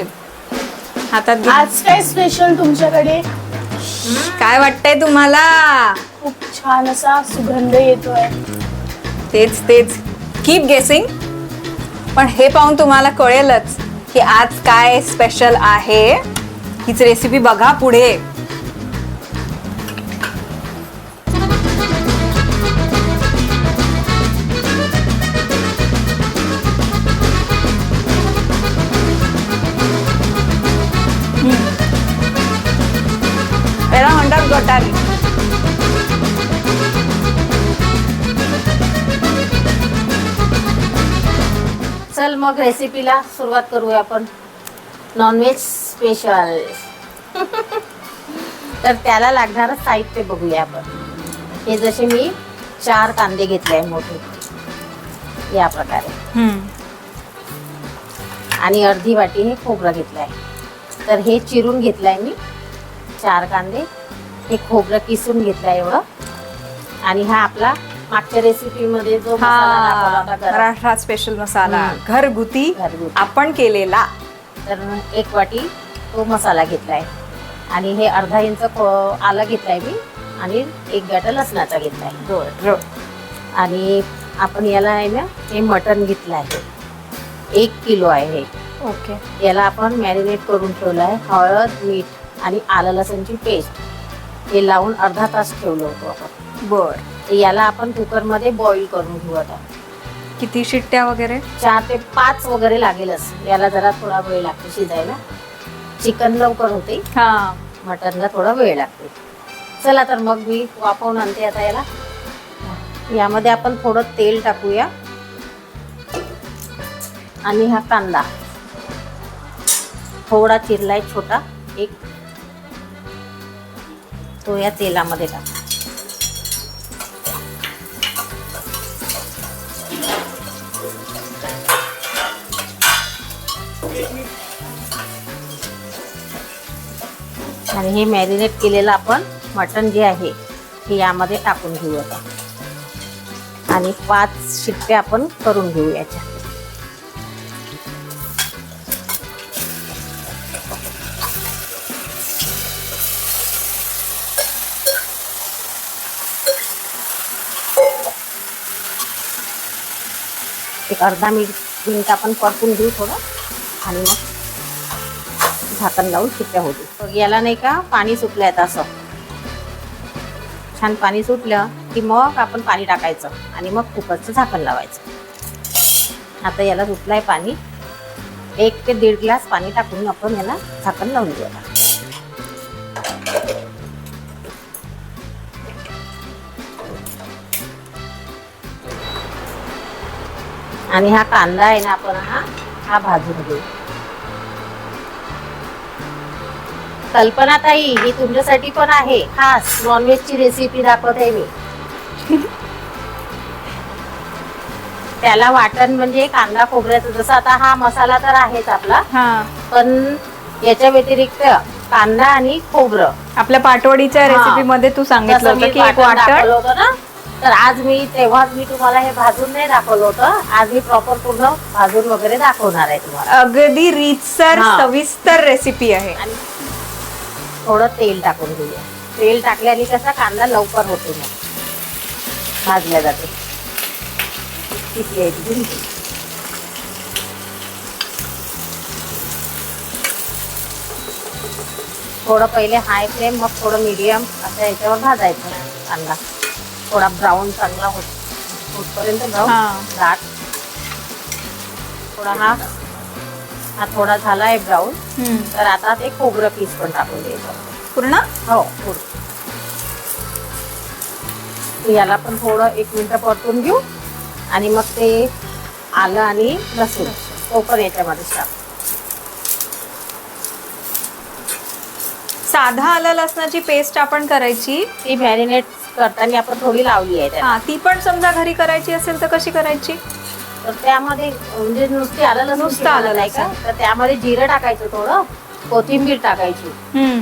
हातात घे. आज काय स्पेशल तुमच्याकडे? काय वाटतंय तुम्हाला? खूप छान असा सुगंध येतोय. तेच तेच. कीप गेसिंग पण हे पाहून तुम्हाला कळेलच की आज काय स्पेशल आहे. हीच रेसिपी बघा पुढे. गटारी. चल मग रेसिपीला सुरुवात करूया आपण. नॉनव्हेज स्पेशल तर त्याला लागणारं साहित्य बघूया आपण. हे जसे मी चार कांदे घेतले आहे मोठे. या प्रकारे. आणि अर्धी वाटी हे खोबरं घेतलं आहे तर हे चिरून घेतलं आहे मी चार कांदे. हे खोबरं किसून घेतलं एवढं. आणि हा आपला मागच्या रेसिपीमध्ये जो मसाला दाखवला हा होता गरम, महाराष्ट्रात स्पेशल मसाला. घरगुती घरगुती. आपण केलेला. तर एक वाटी तो मसाला घेतलाय. आणि हे अर्धा इंच आलं घेतलाय मी. आणि एक गाठा लसणाचा घेतलाय. बरं. आणि आपण याला आहे ना हे मटण घेतलं आहे. एक किलो आहे हे. ओके. याला आपण मॅरिनेट करून ठेवलं आहे हळद मीठ आणि आलं लसणची पेस्ट हे लावून अर्धा तास ठेवलं होतं आपण. बर. तर याला आपण कुकरमध्ये बॉईल करून घेऊ आता. किती शिट्ट्या वगैरे? चार ते पाच वगैरे लागेलच याला जरा थोडा वेळ लागतो शिजायला. चिकन लवकर होते. हा. मटनला थोडा वेळ लागते. चला तर मग मी वापरून आणते आता याला. यामध्ये आपण थोडं तेल टाकूया. आणि हा कांदा. थोडा चिरलाय छोटा. एक तो या तेलामध्ये टाक. आणि हे मॅरिनेट केलेलं आपण मटण जे आहे हे यामध्ये टाकून घेऊ आता. आणि पाच शिट्ट्या आपण करून घेऊ याच्या एक अर्धा मिनिट मिनिट आपण परतून घेऊ थोडं आणि मग झाकण लावून शिट्ट्या होते याला नाही का पाणी सुटलं आहे असं. छान पाणी सुटलं की मग आपण पाणी टाकायचं आणि मग कुकरचं झाकण लावायचं. आता याला सुटलंय पाणी. एक ते दीड ग्लास पाणी टाकून आपण याला झाकण लावून द्यायला आणि हा कांदा आहे ना आपण हा हा भाजून घेऊ. कल्पना ताई ही तुमच्यासाठी पण आहे. खास नॉनव्हेजची रेसिपी दाखवते मी. त्याला वाटण म्हणजे कांदा खोबऱ्याचं जसं आता हा मसाला तर आहेच आपला. हा. पण याच्या व्यतिरिक्त कांदा आणि खोबरं. आपल्या पाटवडीच्या. रेसिपी मध्ये तू सांगितलं होतं की एक वाटण होतं ना तर आज मी तेव्हाच मी तुम्हाला हे भाजून नाही दाखवलं होतं. आज मी प्रॉपर पूर्ण भाजून वगैरे दाखवणार आहे तुम्हाला. अगदी रीतसर हा. सविस्तर रेसिपी आहे. आणि थोडं तेल टाकून घेऊया. तेल टाकल्याने कसा कांदा लवकर होतो मग. भाजल्या जाते. किती आहे ती? भिंती. थोडं पहिले हाय फ्लेम मग थोडं मीडियम असं याच्यावर भाजायचं कांदा. थोडा ब्राऊन चांगला होत. होतपर्यंत ब्राऊन. दाट थोडा हा. हा थोडा झाला आहे ब्राऊन. तर आता ते खोबरं पीस पण टाकून द्यायचं. पूर्ण? हो थोडं याला पण थोडं एक मिनिट परतून घेऊ. आणि मग ते आलं आणि लसूण. तो पण याच्यामध्ये टाक. साधा आलं लसणाची पेस्ट आपण करायची. ती मॅरिनेट करताना आपण थोडी लावली आहे त्याला. हा ती पण समजा घरी करायची असेल तर कशी करायची? तर त्यामध्ये म्हणजे नुसती आलं लसूण नुसतं आलं नाही का? लसूण. तर त्यामध्ये जिरं टाकायचं थोडं कोथिंबीर टाकायची. हम्म.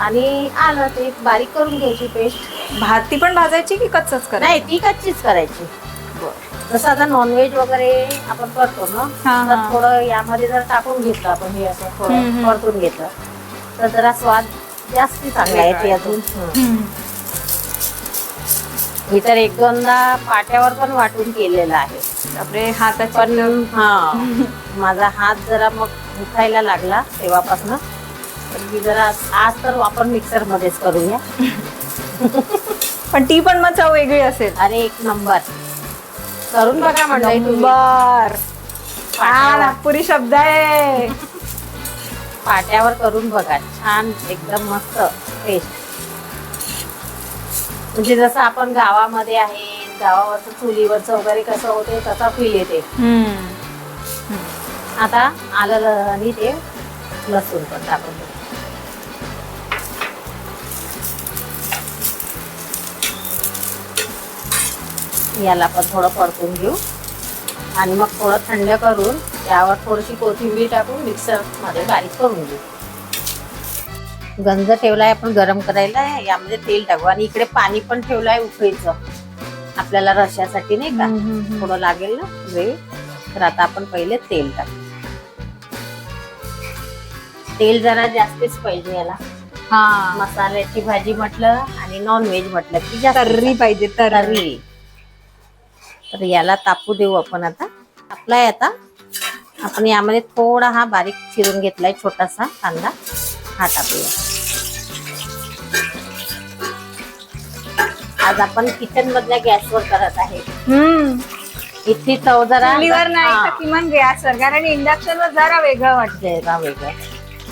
आणि आलं ते बारीक करून घ्यायची पेस्ट. भात ती पण भाजायची की कच्चच करायची? नाही ती कच्चीच करायची. जसं आता नॉनव्हेज वगैरे आपण करतो ना हा, तर हा. थोडं यामध्ये जर टाकून घेतलं आपण हे असं हम्म, थोडं हम्म. परतून घेतलं तर जरा स्वाद जास्ती चांगला येते अजून. हं. मी तर एक दोनदा पाट्यावर पण वाटून केलेलं आहे. बापरे हाताची पण हा. माझा हात जरा मग दुखायला लागला तेव्हापासून. तर मी जरा आज तर आपण मिक्सर मध्येच करूया. पण ती पण मग चव वेगळी असेल. अरे एक नंबर. करून बघा हा पाट्यावर. नागपुरी शब्द आहे. पाट्यावर करून बघा. छान एकदम मस्त टेस्ट म्हणजे जसं आपण गावामध्ये आहे गावावरचं चुलीवरचं वगैरे कसं होते तसा फील येते. आता आलं आणि ते लसूण पण टाकून. याला पण थोडं परतून घेऊ आणि मग थोडं थंड करून त्यावर थोडीशी कोथिंबीर टाकून मिक्सरमध्ये बारीक करून घेऊ गंज ठेवलाय आपण गरम करायला यामध्ये तेल टाकू. आणि इकडे पाणी पण ठेवलंय उकळीचं. आपल्याला रश्यासाठी नाही का. थोडं लागेल ना ग्रेव्ही तर आता आपण पहिले तेल टाकू. तेल जरा जास्तीच पाहिजे याला. हा. मसाल्याची भाजी म्हटलं आणि नॉन व्हेज म्हटलं की तर्री पाहिजे तर्री. तर याला तापू देऊ आपण आता. तापलाय आता. आपण यामध्ये थोडा हा बारीक चिरून घेतलाय छोटासा कांदा. हा टाकूया आज आपण किचन मधल्या गॅसवर करत आहे. हम्म. इथली चव जरा चुलीवर नाही हा. तर किमान गॅसवर कारण इंडक्शन वर जरा वेगळं वाटतं. जरा वेगळं.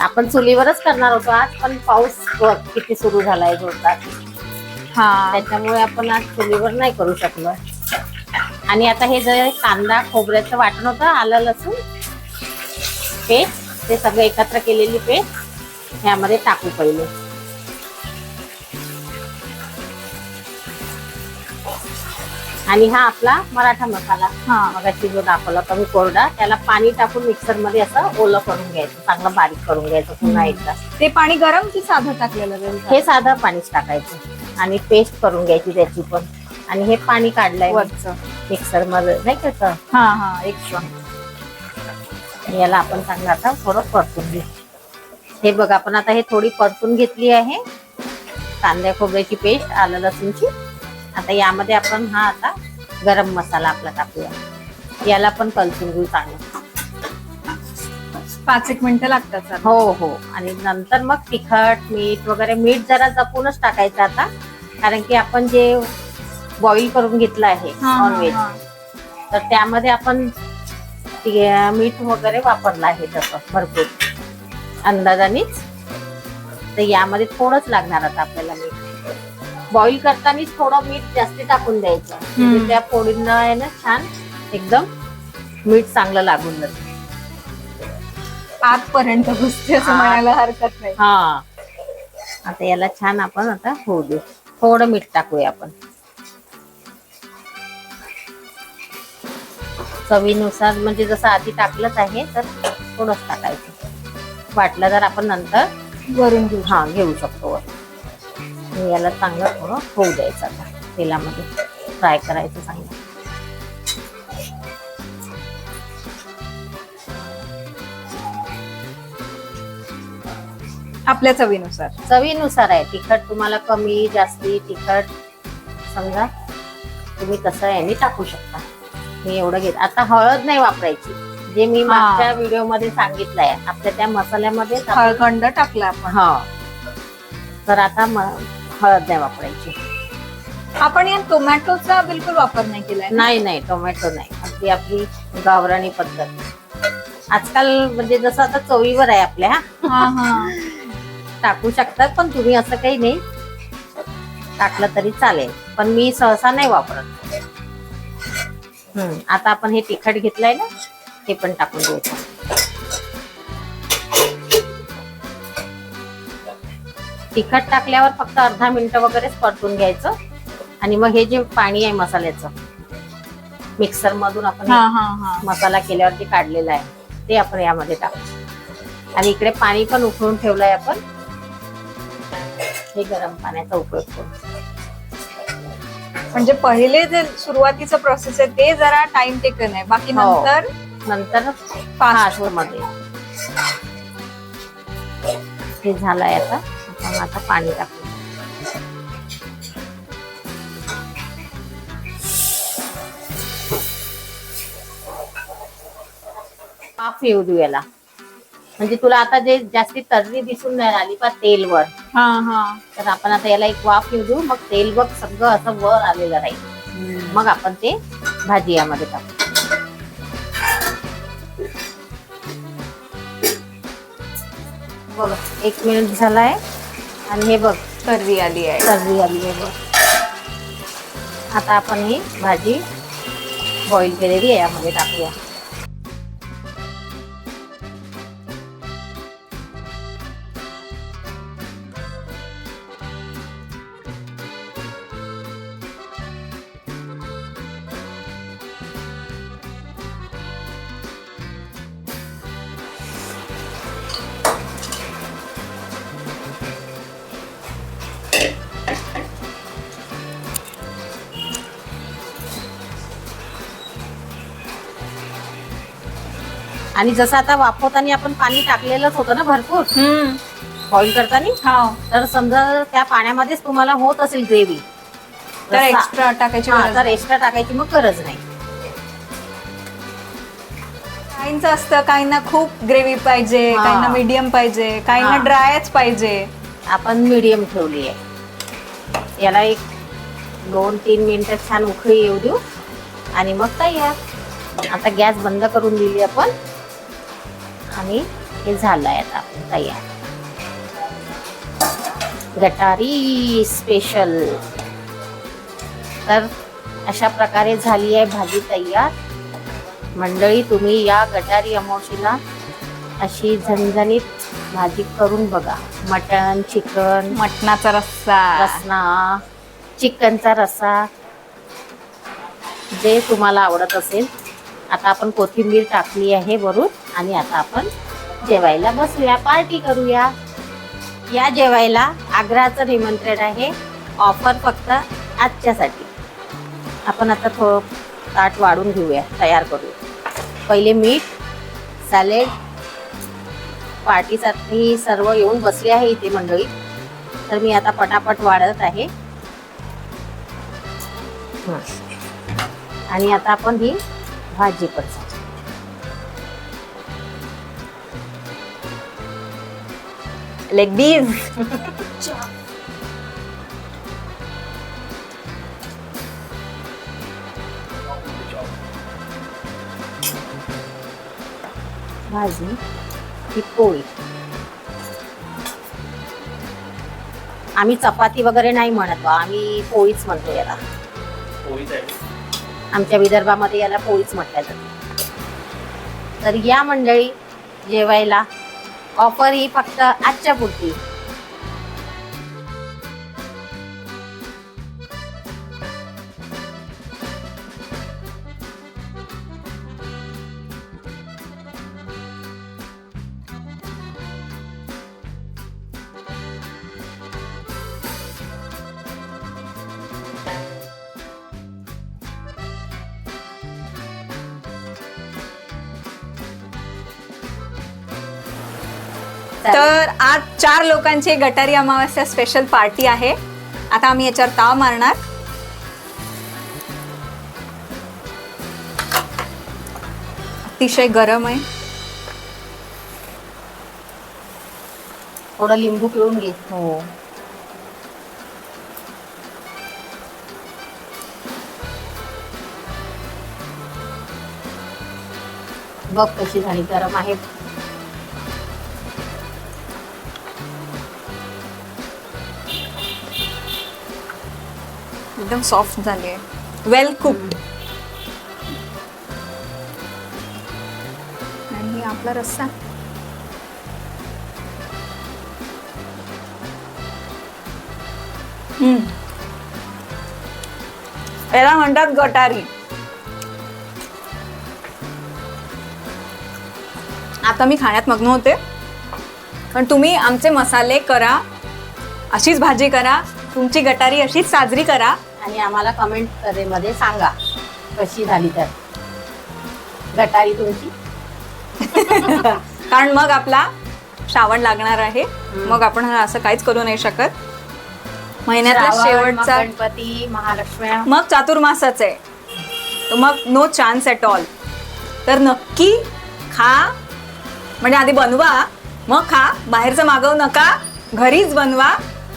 आपण चुलीवरच करणार होतो आज पण पाऊस बघ किती सुरू झालाय जोरदार. हा. त्याच्यामुळे आपण आज चुलीवर नाही करू शकलो. आणि आता हे जे कांदा खोबऱ्याचं वाटण होतं आलं लसूण पेस्ट ते सगळं एकत्र केलेली पेस्ट. ह्यामध्ये टाकू पहिले. आणि हा आपला मराठा मसाला. हा. मगाशी जो दाखवला होता मी कोरडा. त्याला पाणी टाकून मिक्सरमध्ये असं ओलं करून घ्यायचं. चांगलं बारीक करून घ्यायचं पुन्हा एकदा. ते पाणी गरम की साधं टाकलेलं हे साधं पाणीच टाकायचं. आणि पेस्ट करून घ्यायची त्याची पण. आणि हे पाणी काढलंय वरचं. मिक्सरमध्ये नाही त्याचं हा हा एक्स्ट्रा याला आपण चांगलं आता थोडं परतून घेऊ. हे बघ आपण आता हे थोडी परतून घेतली आहे. कांद्या खोबऱ्याची पेस्ट आलं लसूणची. आता यामध्ये आपण हा आता गरम मसाला आपला टाकूया. याला पण कलसून घेऊ चांगलं. पाच एक मिनिटं लागतात. हो हो. आणि नंतर मग तिखट मीठ वगैरे मीठ जरा जपूनच टाकायचं आता. कारण की आपण जे बॉईल करून घेतलं आहे नॉनव्हेज. तर त्यामध्ये आपण मीठ वगैरे वापरलं आहे तसं भरपूर. अंदाजानेच तर यामध्ये थोडंच लागणार आता आपल्याला मीठ. बॉईल करतानाच थोडं मीठ जास्ती टाकून द्यायचं. म्हणजे. त्या फोडींना आहे ना छान एकदम मीठ चांगलं लागून जातं. आतपर्यंत घुसते असं. म्हणायला हरकत नाही. हा. आता याला छान आपण आता होऊ देऊ. थोडं मीठ टाकूया आपण. चवीनुसार म्हणजे जसं आधी टाकलंच आहे तर थोडंच टाकायचं. वाटलं तर आपण नंतर वरून घेऊ. हा घेऊ शकतो. वर. याला चांगलं थोडं होऊ द्यायचं आता तेलामध्ये फ्राय करायचं चांगलं. आपल्या चवीनुसार. चवीनुसार आहे. तिखट तुम्हाला कमी जास्ती तिखट समजा. तुम्ही तसं याने टाकू शकता. मी एवढं घेत आता हळद नाही वापरायची. जे मी. मागच्या व्हिडिओमध्ये सांगितलंय आपल्या त्या मसाल्यामध्ये हळखंड टाकला आपण. हा. तर आता हळद नाही वापरायची. आपण या टोमॅटोचा बिलकुल वापर नाही केलाय? नाही नाही टोमॅटो नाही. अगदी आपली गावराणी पद्धत. आजकाल म्हणजे जसं आता चवीवर आहे आपल्या. हा. हा. हा टाकू शकतात पण तुम्ही असं काही नाही. टाकलं तरी चालेल. पण मी सहसा नाही वापरत. आता आपण हे तिखट घेतलंय ना? ते पण टाकून द्यायचं तिखट टाकल्यावर फक्त अर्धा मिनिट वगैरेच परतून घ्यायचं. आणि मग हे जे पाणी आहे मसाल्याचं मिक्सर मधून आपण मसाला केल्यावरती काढलेला आहे ते आपण यामध्ये टाकू. आणि इकडे पाणी पण उकळून ठेवलंय आपण. हे गरम पाण्याचा उपयोग करू. म्हणजे पहिले जे सुरुवातीचं प्रोसेस आहे ते जरा टाइम टेकन आहे. बाकी हो. नंतर नंतर फास्टमध्ये. हे झालंय आता. आपण आता पाणी टाकू. वाफ येऊ देऊ याला. म्हणजे तुला आता जे जास्ती तर्री दिसून नाही आली पा तेलवर. हा हा. तर आपण आता याला एक वाफ येऊ देऊ. मग तेल बघ सगळं असं वर आलेलं राहील. मग आपण ते भाजी यामध्ये टाकू. बघ एक मिनिट झालाय. आणि हे बघ तर्री आली आहे. तर्री आली आहे बघ. आता आपण ही भाजी बॉईल केलेली आहे यामध्ये टाकूया. आणि जसं आता वाफवताना आपण पाणी टाकलेलंच होतं ना भरपूर? हम्म. बॉईल करताना? हा. तर समजा त्या पाण्यामध्येच तुम्हाला होत असेल ग्रेव्ही. तर एक्स्ट्रा टाकायची गरज तर नाही. एक्स्ट्रा टाकायची मग गरज नाही. काहींचं असतं काहींना खूप ग्रेव्ही पाहिजे हा. काहींना मीडियम पाहिजे काहींना हा. ड्रायच पाहिजे. आपण मीडियम ठेवली आहे याला एक दोन तीन मिनिटं छान उकळी येऊ देऊ. आणि मग तयार. आता गॅस बंद करून दिली आपण. आणि हे झालंय आता आपण तयार. गटारी स्पेशल तर अशा प्रकारे झाली आहे भाजी तयार. मंडळी तुम्ही या गटारी अमावशीला अशी झणझणीत भाजी करून बघा. मटन चिकन मटणाचा रस्सा. रसना चिकनचा रस्सा. जे तुम्हाला आवडत असेल आता आपण कोथिंबीर टाकली आहे वरून आणि आता आपण जेवायला बसूया पार्टी करूया. या जेवायला आग्र्याचं निमंत्रण आहे ऑफर फक्त आजच्यासाठी. आपण आता थोडं ताट वाढून घेऊया तयार करूया. पहिले मीठ सॅलेड पार्टीसाठी सर्व येऊन बसले आहे इथे मंडळी. तर मी आता पटापट वाढत आहे. हं. आणि आता आपण ही भाजी पण लेग बीज भाजी ही पोळी. आम्ही चपाती वगैरे नाही म्हणत बा आम्ही पोळीच म्हणतो याला. आमच्या विदर्भामध्ये याला पोळीच म्हटल्या जाते. तर या मंडळी जेवायला ऑफर ही फक्त आजच्या पुरती. तर आज चार लोकांची गटारी अमावस्या स्पेशल पार्टी आहे. आता आम्ही याच्यावर ताव मारणार. अतिशय गरम आहे. थोडं लिंबू पिळून घे. हो. बघ कशी झाली गरम आहे. एकदम सॉफ्ट झाली आहे. वेल कुक्ड आणि आपला रस्सा. हम्म. याला म्हणतात गटारी. आता मी खाण्यात मग्न होते. पण तुम्ही आमचे मसाले करा. अशीच भाजी करा. तुमची गटारी अशीच साजरी करा. आणि आम्हाला कमेंटमध्ये सांगा कशी झाली तर. गटारी तुमची? कारण मग आपला श्रावण लागणार आहे. मग आपण हा असं काहीच करू नाही शकत. महिन्यातला श्रावण, शेवटचा गणपती महालक्ष्मी मग चातुर्मासाच आहे. तर मग नो चान्स ॲट ऑल तर नक्की खा. म्हणजे आधी बनवा. मग खा. बाहेरचं मागवू नका. घरीच बनवा.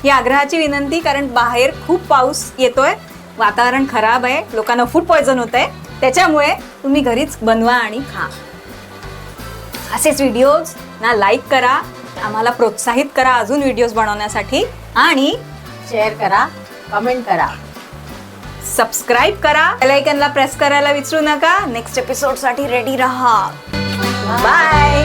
ही आग्रहाची विनंती कारण बाहेर खूप पाऊस येतोय वातावरण खराब आहे लोकांना फूड पॉयझन होत आहे त्याच्यामुळे तुम्ही घरीच बनवा आणि खा. असेच व्हिडिओज ना लाईक करा आम्हाला प्रोत्साहित करा अजून व्हिडिओज बनवण्यासाठी आणि शेअर करा कमेंट करा. सबस्क्राईब करा बेलायकनला प्रेस करायला विसरू नका. नेक्स्ट एपिसोडसाठी रेडी राहा. बाय